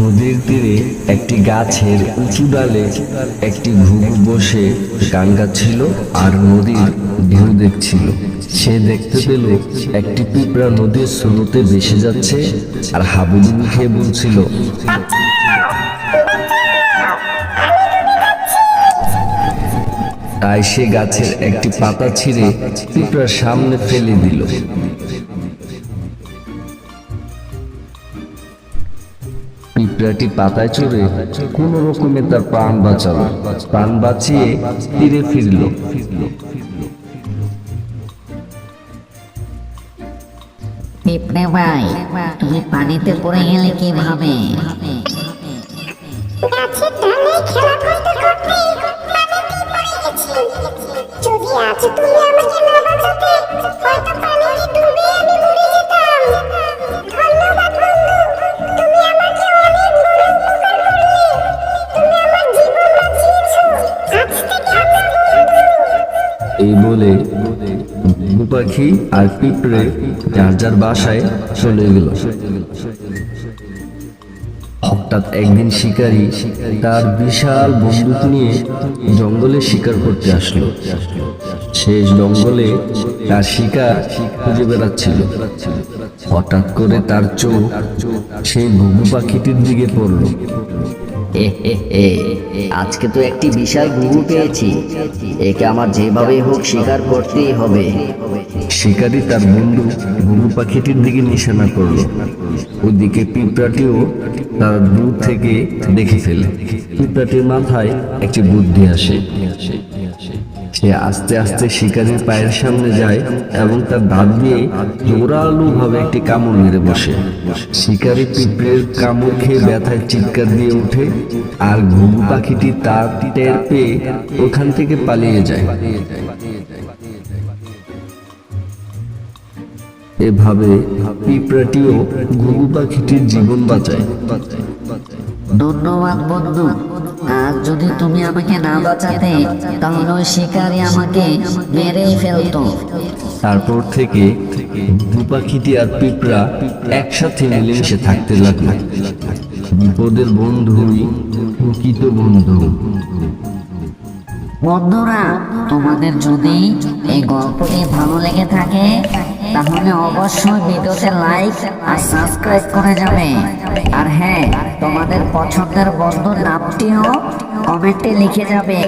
নদীর তীরে একটি গাছের উঁচু ডালে একটি ঘুঘু বসে গান গাচ্ছিল আর নদীর ঢেউ দেখছিল। সে দেখতে পেল একটি পিঁপড়া নদীর স্রোতে ভেসে যাচ্ছে আর হাবুডুবু খেয়ে বলছিল, তাই সে গাছের একটি পাতা ছিঁড়ে পিঁপড়ার সামনে ফেলে দিল। পিঁপড়াটি পাতায় চড়ে কোন রকমে তার প্রাণ বাঁচালো। প্রাণ বাঁচিয়ে তীরে ফিরল। পিঁপড়ে ভাই তুমি পানিতে পড়ে গেলে কীভাবে? গাছের ডালে খেলা এই বলে পাখি আর পিঁপড়ে যার যার বাসায় চলে গেল। হঠাৎ একদিন শিকারী তার বিশাল বন্দুক নিয়ে জঙ্গলে শিকার করতে আসলো। শেষ জঙ্গলে তার শিকার খুঁজে বেড়াচ্ছিল। হঠাৎ করে তার চোখ সেই ঘুঘু পাখিটির দিকে পড়ল। আজকে তো একটি বিশাল গুরু পেয়েছি। একে আমার যেভাবে হোক শিকার করতেই হবে। শিকারি তার বন্ধু গুরু পাখিটির দিকে নিশানা করল। ওদিকে পিঁপড়াটিও তার দূর থেকে দেখে ফেলে। পিঁপড়াটির মাথায় একটি বুদ্ধি আসে। সে আস্তে আস্তে শিকারীর পায়ের সামনে যায় এবং তার দাঁত দিয়ে জোরালো ভাবে একটি কামড় মেরে বসে। শিকারী পিঁপড়ের কামড় খেয়ে ব্যথায় চিৎকার দিয়ে ওঠে আর ঘুঘু পাখিটি তার টের পেয়ে ওখান থেকে পালিয়ে যায়। এভাবে পিঁপড়াটিও ঘুঘু পাখিটির জীবন বাঁচায়। ধন্যবাদ বন্ধু আর যদি তুমি আমাকে না বাঁচাতে তাহলে ওই শিকারি আমাকে মেরেই ফেলতো। তারপর থেকে ঘুঘু পাখিটি আর পিঁপড়া একসাথে মিলেমিশে থাকতে লাগল। বিপদের বন্ধুই প্রকৃত বন্ধু। বন্ধুরা তোমাদের যদি এই গল্পটি ভালো লেগে থাকে তাহলে অবশ্যই ভিডিওতে লাইক আর সাবস্ক্রাইব করে যাবে। আর হ্যাঁ তোমাদের পছন্দের বন্ধুর নামটিও কমেন্টে লিখে যাবে।